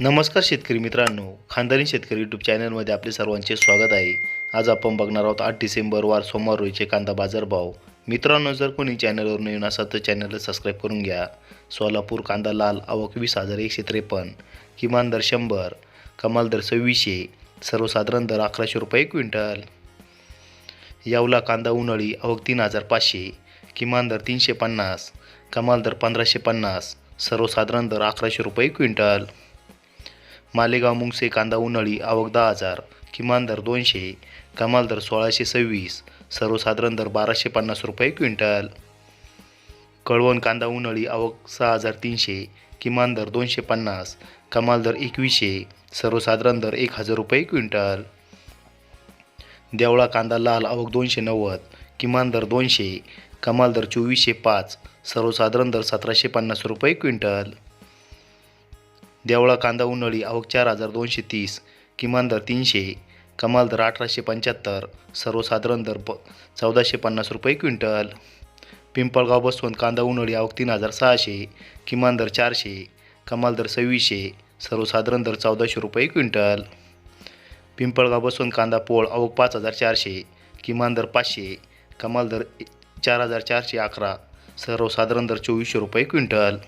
नमस्कार शेतकरी मित्रांनो. खानदानी शेतकरी यूट्यूब चॅनलमध्ये आपले सर्वांचे स्वागत आहे. आज आपण बघणार आहोत आठ डिसेंबर वार सोमवार रोजीचे कांदा बाजारभाव मित्रांनो जर कोणी चॅनलवर नवीन असाल तर चॅनलला सबस्क्राईब करून घ्या. सोलापूर कांदा लाल आवक वीस हजार एकशे त्रेपन्न किमान दर शंभर कमाल दर सव्वीसशे सर्वसाधारण दर अकराशे रुपये क्विंटल. यावला कांदा उन्हाळी आवक तीन हजार पाचशे किमान दर तीनशे पन्नास कमाल दर पंधराशे पन्नास सर्वसाधारण दर अकराशे रुपये क्विंटल. मालेगाव मुंगसे कांदा उन्हाळी आवक दहा हजार किमान दर दोनशे कमाल दर सोळाशे सव्वीस सर्वसाधारण दर बाराशे पन्नास रुपये क्विंटल. कळवण कांदा उन्हाळी आवक सहा हजार तीनशे किमान दर दोनशे पन्नास कमाल दर एकवीसशे सर्वसाधारण दर एक हजार रुपये क्विंटल. देवळा कांदा लाल आवक दोनशे नव्वद किमान दर दोनशे कमाल दर चोवीसशे पाच सर्वसाधारण दर सतराशे पन्नास रुपये क्विंटल. देवळा कांदा उन्हाळी आवक चार हजार दोनशे तीस. किमान दर तीनशे. कमाल दर अठराशे पंच्याहत्तर. सर्वसाधारण दर प चौदाशे पन्नास रुपये क्विंटल. पिंपळगाव बसवंत कांदा उन्हाळी आवक तीन हजार सहाशे. किमान दर चारशे. कमाल दर सव्वीसशे. सर्वसाधारण दर चौदाशे रुपये क्विंटल. पिंपळगाव बसवंत कांदा पोळ आवक पाच हजार चारशे. किमान दर पाचशे. कमाल दर चार हजार चारशे अकरा. सर्वसाधारण दर चोवीसशे रुपये क्विंटल.